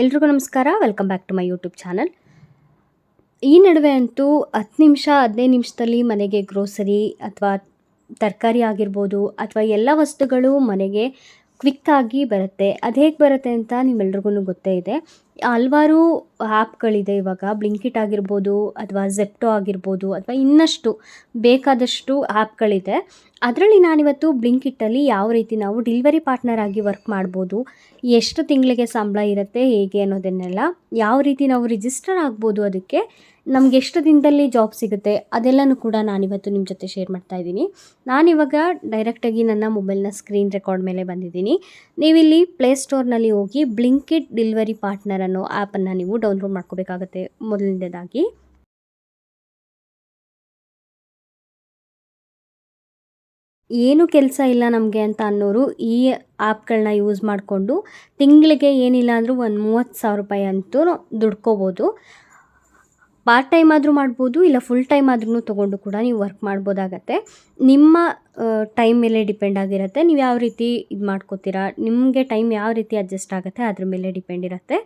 ಎಲ್ರಿಗೂ ನಮಸ್ಕಾರ. Welcome back to my YouTube channel ಈ ನಡುವೆ ಅಂತೂ ಹತ್ತು ನಿಮಿಷ, ಹದಿನೈದು ನಿಮಿಷದಲ್ಲಿ ಮನೆಗೆ ಗ್ರೋಸರಿ ಅಥವಾ ತರಕಾರಿ ಆಗಿರ್ಬೋದು ಅಥವಾ ಎಲ್ಲ ವಸ್ತುಗಳು ಮನೆಗೆ ಕ್ವಿಕ್ಕಾಗಿ ಬರುತ್ತೆ. ಅದು ಹೇಗೆ ಬರುತ್ತೆ ಅಂತ ನಿಮ್ಮೆಲ್ರಿಗೂ ಗೊತ್ತೇ ಇದೆ. ಹಲವಾರು ಆ್ಯಪ್ಗಳಿದೆ ಇವಾಗ. ಬ್ಲಿಂಕಿಟ್ ಆಗಿರ್ಬೋದು ಅಥವಾ ಝೆಪ್ಟೋ ಆಗಿರ್ಬೋದು ಅಥವಾ ಇನ್ನಷ್ಟು ಬೇಕಾದಷ್ಟು ಆ್ಯಪ್ಗಳಿದೆ ಅದರಲ್ಲಿ ನಾನಿವತ್ತು ಬ್ಲಿಂಕಿಟ್ಟಲ್ಲಿ ಯಾವ ರೀತಿ ನಾವು ಡಿಲಿವರಿ ಪಾರ್ಟ್ನರ್ ಆಗಿ ವರ್ಕ್ ಮಾಡ್ಬೋದು, ಎಷ್ಟು ತಿಂಗಳಿಗೆ ಸಂಬಳ ಇರುತ್ತೆ, ಹೇಗೆ ಅನ್ನೋದನ್ನೆಲ್ಲ ಯಾವ ರೀತಿ ನಾವು ರಿಜಿಸ್ಟರ್ ಆಗ್ಬೋದು ಅದಕ್ಕೆ ನಮ್ಗೆ ಎಷ್ಟು ದಿನದಲ್ಲಿ ಜಾಬ್ ಸಿಗುತ್ತೆ, ಅದೆಲ್ಲನೂ ಕೂಡ ನಾನಿವತ್ತು ನಿಮ್ಮ ಜೊತೆ ಶೇರ್ ಮಾಡ್ತಾ ಇದ್ದೀನಿ. ನಾನಿವಾಗ ಡೈರೆಕ್ಟಾಗಿ ನನ್ನ ಮೊಬೈಲ್ನ ಸ್ಕ್ರೀನ್ ರೆಕಾರ್ಡ್ ಮೇಲೆ ಬಂದಿದ್ದೀನಿ. ನೀವಿಲ್ಲಿ ಪ್ಲೇಸ್ಟೋರ್ನಲ್ಲಿ ಹೋಗಿ ಬ್ಲಿಂಕಿಟ್ ಡಿಲಿವರಿ ಪಾರ್ಟ್ನರ್ ಅನ್ನೋ ಆ್ಯಪನ್ನು ನೀವು ಡೌನ್ಲೋಡ್ ಮಾಡ್ಕೋಬೇಕಾಗತ್ತೆ ಮೊದಲನೇದಾಗಿ ಏನು ಕೆಲಸ ಇಲ್ಲ ನಮಗೆ ಅಂತ ಅನ್ನೋರು ಈ ಆ್ಯಪ್ಗಳನ್ನ ಯೂಸ್ ಮಾಡಿಕೊಂಡು ತಿಂಗಳಿಗೆ ಏನಿಲ್ಲ ಅಂದರೂ ಒಂದು ಮೂವತ್ತು ಸಾವಿರ ರೂಪಾಯಿ ಅಂತೂ ದುಡ್ಕೋಬೋದು. ಪಾರ್ಟ್ ಟೈಮ್ ಆದರೂ ಮಾಡ್ಬೋದು, ಇಲ್ಲ ಫುಲ್ ಟೈಮ್ ಆದ್ರೂ ತೊಗೊಂಡು ಕೂಡ ನೀವು ವರ್ಕ್ ಮಾಡ್ಬೋದಾಗತ್ತೆ. ನಿಮ್ಮ ಟೈಮ್ ಮೇಲೆ ಡಿಪೆಂಡ್ ಆಗಿರುತ್ತೆ. ನೀವು ಯಾವ ರೀತಿ ಇದು ಮಾಡ್ಕೋತೀರಾ, ನಿಮಗೆ ಟೈಮ್ ಯಾವ ರೀತಿ ಅಡ್ಜಸ್ಟ್ ಆಗುತ್ತೆ, ಅದ್ರ ಮೇಲೆ ಡಿಪೆಂಡ್ ಇರುತ್ತೆ.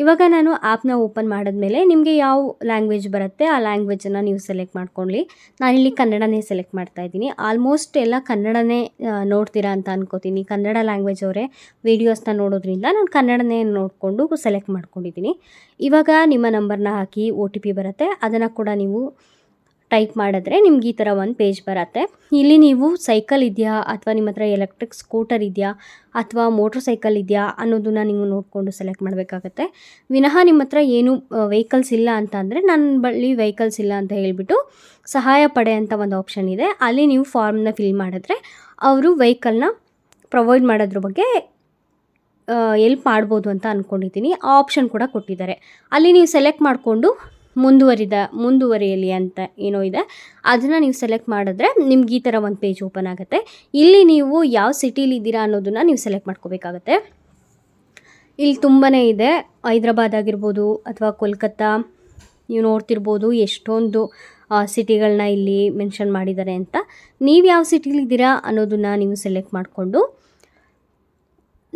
ಇವಾಗ ನಾನು ಆ್ಯಪ್ನ ಓಪನ್ ಮಾಡಿದ್ಮೇಲೆ ನಿಮಗೆ ಯಾವ ಲ್ಯಾಂಗ್ವೇಜ್ ಬರುತ್ತೆ ಆ ಲ್ಯಾಂಗ್ವೇಜನ್ನು ನೀವು ಸೆಲೆಕ್ಟ್ ಮಾಡ್ಕೊಳ್ಳಿ. ನಾನಿಲ್ಲಿ ಕನ್ನಡನೇ ಸೆಲೆಕ್ಟ್ ಮಾಡ್ತಾ ಇದ್ದೀನಿ. ಆಲ್ಮೋಸ್ಟ್ ಎಲ್ಲ ಕನ್ನಡನೇ ನೋಡ್ತೀರಾ ಅಂತ ಅನ್ಕೋತೀನಿ. ಕನ್ನಡ ಲ್ಯಾಂಗ್ವೇಜ್ ಅವರೇ ವೀಡಿಯೋಸ್ನ ನೋಡೋದ್ರಿಂದ ನಾನು ಕನ್ನಡನೇ ನೋಡಿಕೊಂಡು ಸೆಲೆಕ್ಟ್ ಮಾಡ್ಕೊಂಡಿದ್ದೀನಿ. ಇವಾಗ ನಿಮ್ಮ ನಂಬರ್ನ ಹಾಕಿ ಒ ಟಿ ಪಿ ಬರುತ್ತೆ. ಅದನ್ನು ಕೂಡ ನೀವು ಟೈಪ್ ಮಾಡಿದ್ರೆ ನಿಮ್ಗೆ ಈ ಥರ ಒಂದು ಪೇಜ್ ಬರುತ್ತೆ. ಇಲ್ಲಿ ನೀವು ಸೈಕಲ್ ಇದೆಯಾ ಅಥವಾ ನಿಮ್ಮ ಹತ್ರ ಎಲೆಕ್ಟ್ರಿಕ್ ಸ್ಕೂಟರ್ ಇದೆಯಾ ಅಥವಾ ಮೋಟ್ರ್ ಸೈಕಲ್ ಇದೆಯಾ ಅನ್ನೋದನ್ನ ನೀವು ನೋಡಿಕೊಂಡು ಸೆಲೆಕ್ಟ್ ಮಾಡಬೇಕಾಗತ್ತೆ. ವಿನಃ ನಿಮ್ಮ ಹತ್ರ ಏನು ವೆಹಿಕಲ್ಸ್ ಇಲ್ಲ ಅಂತ ಅಂದರೆ ನನ್ನ ಬಳಿ ವೆಹಿಕಲ್ಸ್ ಇಲ್ಲ ಅಂತ ಹೇಳಿಬಿಟ್ಟು ಸಹಾಯ ಪಡೆ ಅಂತ ಒಂದು ಆಪ್ಷನ್ ಇದೆ. ಅಲ್ಲಿ ನೀವು ಫಾರ್ಮ್ನ ಫಿಲ್ ಮಾಡಿದ್ರೆ ಅವರು ವೆಹಿಕಲ್ನ ಪ್ರೊವೈಡ್ ಮಾಡೋದ್ರ ಬಗ್ಗೆ ಎಲ್ಪ್ ಮಾಡ್ಬೋದು ಅಂತ ಅಂದ್ಕೊಂಡಿದ್ದೀನಿ ಆ ಆಪ್ಷನ್ ಕೂಡ ಕೊಟ್ಟಿದ್ದಾರೆ. ಅಲ್ಲಿ ನೀವು ಸೆಲೆಕ್ಟ್ ಮಾಡಿಕೊಂಡು ಮುಂದುವರಿದ, ಮುಂದುವರಿಯಲಿ ಅಂತ ಏನೋ ಇದೆ. ಅದನ್ನು ನೀವು ಸೆಲೆಕ್ಟ್ ಮಾಡಿದ್ರೆ ನಿಮ್ಗೆ ಈ ಥರ ಒಂದು ಪೇಜ್ ಓಪನ್ ಆಗುತ್ತೆ. ಇಲ್ಲಿ ನೀವು ಯಾವ ಸಿಟೀಲಿ ಇದ್ದೀರಾ ಅನ್ನೋದನ್ನು ನೀವು ಸೆಲೆಕ್ಟ್ ಮಾಡ್ಕೋಬೇಕಾಗತ್ತೆ. ಇಲ್ಲಿ ತುಂಬಾ ಇದೆ. ಹೈದ್ರಾಬಾದ್ ಆಗಿರ್ಬೋದು ಅಥವಾ ಕೋಲ್ಕತ್ತಾ, ನೀವು ನೋಡ್ತಿರ್ಬೋದು ಎಷ್ಟೊಂದು ಸಿಟಿಗಳನ್ನ ಇಲ್ಲಿ ಮೆನ್ಷನ್ ಮಾಡಿದ್ದಾರೆ ಅಂತ. ನೀವು ಯಾವ ಸಿಟಿಲಿದ್ದೀರಾ ಅನ್ನೋದನ್ನು ನೀವು ಸೆಲೆಕ್ಟ್ ಮಾಡಿಕೊಂಡು,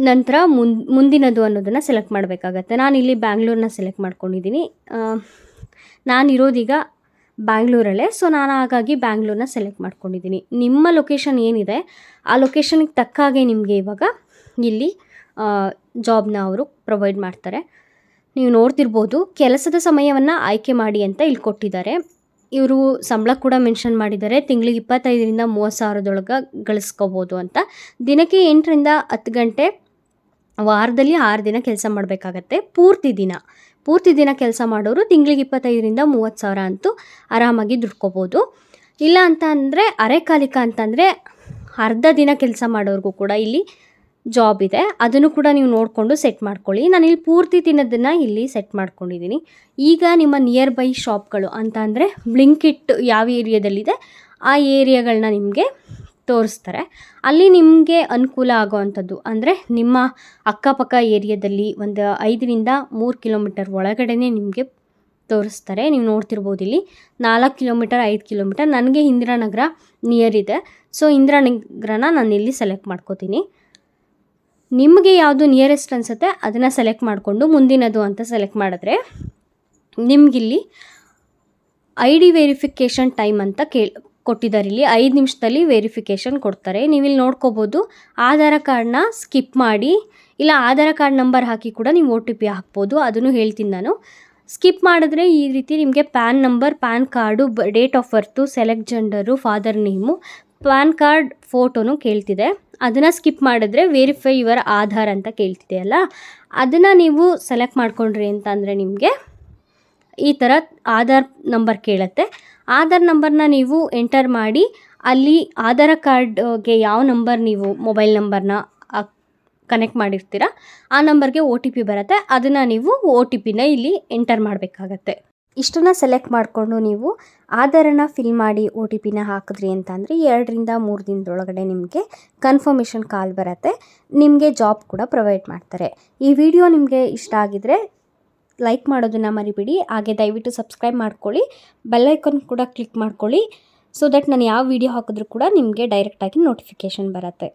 ನಂತರ ಮುಂದಿನದು ಅನ್ನೋದನ್ನು ಸೆಲೆಕ್ಟ್ ಮಾಡಬೇಕಾಗತ್ತೆ. ನಾನು ಇಲ್ಲಿ ಬ್ಯಾಂಗ್ಳೂರನ್ನ ಸೆಲೆಕ್ಟ್ ಮಾಡ್ಕೊಂಡಿದ್ದೀನಿ. ನಾನಿರೋದೀಗ ಬ್ಯಾಂಗ್ಳೂರಲ್ಲೇ ಸೊ ನಾನು ಹಾಗಾಗಿ ಬ್ಯಾಂಗ್ಳೂರನ್ನ ಸೆಲೆಕ್ಟ್ ಮಾಡ್ಕೊಂಡಿದ್ದೀನಿ. ನಿಮ್ಮ ಲೊಕೇಶನ್ ಏನಿದೆ, ಆ ಲೊಕೇಶನ್ಗೆ ತಕ್ಕ ಹಾಗೆ ನಿಮಗೆ ಇವಾಗ ಇಲ್ಲಿ ಜಾಬ್ನ ಅವರು ಪ್ರೊವೈಡ್ ಮಾಡ್ತಾರೆ. ನೀವು ನೋಡ್ತಿರ್ಬೋದು, ಕೆಲಸದ ಸಮಯವನ್ನು ಆಯ್ಕೆ ಮಾಡಿ ಅಂತ ಇಲ್ಲಿ ಕೊಟ್ಟಿದ್ದಾರೆ. ಇವರು ಸಂಬಳ ಕೂಡ ಮೆನ್ಷನ್ ಮಾಡಿದ್ದಾರೆ. ತಿಂಗಳಿಗೆ ಇಪ್ಪತ್ತೈದರಿಂದ ಮೂವತ್ತು ಸಾವಿರದೊಳಗೆ ಗಳಿಸ್ಕೋಬೋದು ಅಂತ. ದಿನಕ್ಕೆ ಎಂಟರಿಂದ ಹತ್ತು ಗಂಟೆ, ವಾರದಲ್ಲಿ ಆರು ದಿನ ಕೆಲಸ ಮಾಡಬೇಕಾಗತ್ತೆ. ಪೂರ್ತಿ ದಿನ. ಪೂರ್ತಿ ದಿನ ಕೆಲಸ ಮಾಡೋರು ತಿಂಗಳಿಗೆ ಇಪ್ಪತ್ತೈದರಿಂದ ಮೂವತ್ತು ಸಾವಿರ ಅಂತೂ ಆರಾಮಾಗಿ ದುಡ್ಕೋಬೋದು. ಇಲ್ಲ ಅಂತ ಅಂದರೆ ಅರೆಕಾಲಿಕ ಅಂತಂದರೆ ಅರ್ಧ ದಿನ ಕೆಲಸ ಮಾಡೋರಿಗೂ ಕೂಡ ಇಲ್ಲಿ ಜಾಬ್ ಇದೆ. ಅದನ್ನು ಕೂಡ ನೀವು ನೋಡಿಕೊಂಡು ಸೆಟ್ ಮಾಡ್ಕೊಳ್ಳಿ. ನಾನು ಇಲ್ಲಿ ಪೂರ್ತಿ ತಿನ್ನೋದನ್ನು ಇಲ್ಲಿ ಸೆಟ್ ಮಾಡ್ಕೊಂಡಿದ್ದೀನಿ ಈಗ ನಿಮ್ಮ ನಿಯರ್ ಬೈ ಶಾಪ್ಗಳು ಅಂತ ಅಂದರೆ ಬ್ಲಿಂಕಿಟ್ ಯಾವ ಏರಿಯಾದಲ್ಲಿದೆ ಆ ಏರಿಯಾಗಳನ್ನ ನಿಮಗೆ ತೋರಿಸ್ತಾರೆ. ಅಲ್ಲಿ ನಿಮಗೆ ಅನುಕೂಲ ಆಗೋವಂಥದ್ದು ಅಂದರೆ ನಿಮ್ಮ ಅಕ್ಕಪಕ್ಕ ಏರಿಯಾದಲ್ಲಿ ಒಂದು ಐದರಿಂದ ಮೂರು ಕಿಲೋಮೀಟರ್ ಒಳಗಡೆನೇ ನಿಮಗೆ ತೋರಿಸ್ತಾರೆ. ನೀವು ನೋಡ್ತಿರ್ಬೋದು ಇಲ್ಲಿ ನಾಲ್ಕು ಕಿಲೋಮೀಟರ್, ಐದು ಕಿಲೋಮೀಟರ್ ನನಗೆ ಇಂದಿರಾನಗರ ನಿಯರ್ ಇದೆ. ಸೊ ಇಂದಿರಾನಗರನ ನಾನು ಇಲ್ಲಿ ಸೆಲೆಕ್ಟ್ ಮಾಡ್ಕೋತೀನಿ. ನಿಮಗೆ ಯಾವುದು ನಿಯರೆಸ್ಟ್ ಅನಿಸುತ್ತೆ ಅದನ್ನು ಸೆಲೆಕ್ಟ್ ಮಾಡಿಕೊಂಡು ಮುಂದಿನದು ಅಂತ ಸೆಲೆಕ್ಟ್ ಮಾಡಿದ್ರೆ ನಿಮಗಿಲ್ಲಿ ಐ ಡಿ ವೆರಿಫಿಕೇಷನ್ ಟೈಮ್ ಅಂತ ಕೇಳಿ ಕೊಟ್ಟಿದ್ದಾರೆ ಇಲ್ಲಿ ಐದು ನಿಮಿಷದಲ್ಲಿ ವೆರಿಫಿಕೇಷನ್ ಕೊಡ್ತಾರೆ. ನೀವಿಲ್ಲಿ ನೋಡ್ಕೋಬೋದು, ಆಧಾರ ಕಾರ್ಡ್ನ ಸ್ಕಿಪ್ ಮಾಡಿ, ಇಲ್ಲ ಆಧಾರ ಕಾರ್ಡ್ ನಂಬರ್ ಹಾಕಿ ಕೂಡ ನೀವು ಒ ಟಿ ಪಿ ಹಾಕ್ಬೋದು, ಅದನ್ನು ಹೇಳ್ತೀನಿ ನಾನು. ಸ್ಕಿಪ್ ಮಾಡಿದ್ರೆ ಈ ರೀತಿ ನಿಮಗೆ PAN number PAN card date of birth select gender father name PAN card ಫೋಟೋನು ಕೇಳ್ತಿದೆ. ಅದನ್ನು ಸ್ಕಿಪ್ ಮಾಡಿದ್ರೆ ವೆರಿಫೈ ಯುವರ್ ಆಧಾರ್ ಅಂತ ಕೇಳ್ತಿದೆ ಅಲ್ಲ? ಅದನ್ನು ನೀವು ಸೆಲೆಕ್ಟ್ ಮಾಡ್ಕೊಂಡ್ರಿ ಅಂತಂದರೆ ನಿಮಗೆ ಈ ಥರ ಆಧಾರ್ ನಂಬರ್ ಕೇಳುತ್ತೆ. ಆಧಾರ್ ನಂಬರ್ನ ನೀವು ಎಂಟರ್ ಮಾಡಿ, ಅಲ್ಲಿ ಆಧಾರ್ ಕಾರ್ಡ್ಗೆ ಯಾವ ನಂಬರ್ ನೀವು ಮೊಬೈಲ್ ನಂಬರ್ನ ಕನೆಕ್ಟ್ ಮಾಡಿರ್ತೀರ, ಆ ನಂಬರ್ಗೆ ಒ ಟಿ ಪಿ ಬರುತ್ತೆ. ಅದನ್ನು ನೀವು ಒ ಟಿ ಪಿನ ಇಲ್ಲಿ ಎಂಟರ್ ಮಾಡಬೇಕಾಗತ್ತೆ. ಇಷ್ಟನ್ನು ಸೆಲೆಕ್ಟ್ ಮಾಡಿಕೊಂಡು ನೀವು ಆಧಾರನ ಫಿಲ್ ಮಾಡಿ ಒ ಟಿ ಪಿನ ಹಾಕಿದ್ರಿ ಅಂತ ಅಂದರೆ ಎರಡರಿಂದ ಮೂರು ದಿನದೊಳಗಡೆ ನಿಮಗೆ ಕನ್ಫರ್ಮೇಷನ್ ಕಾಲ್ ಬರುತ್ತೆ. ನಿಮಗೆ ಜಾಬ್ ಕೂಡ ಪ್ರೊವೈಡ್ ಮಾಡ್ತಾರೆ. ಈ ವಿಡಿಯೋ ನಿಮಗೆ ಇಷ್ಟ ಆಗಿದ್ರೆ ಲೈಕ್ ಮಾಡೋದನ್ನು ಮರಿಬೇಡಿ. ಹಾಗೆ ದಯವಿಟ್ಟು ಸಬ್ಸ್ಕ್ರೈಬ್ ಮಾಡ್ಕೊಳ್ಳಿ. ಬೆಲ್ಲೈಕನ್ ಕೂಡ ಕ್ಲಿಕ್ ಮಾಡ್ಕೊಳ್ಳಿ. ಸೊ ದಟ್ ನಾನು ಯಾವ ವಿಡಿಯೋ ಹಾಕಿದ್ರೂ ಕೂಡ ನಿಮಗೆ ಡೈರೆಕ್ಟಾಗಿ ನೋಟಿಫಿಕೇಷನ್ ಬರುತ್ತೆ.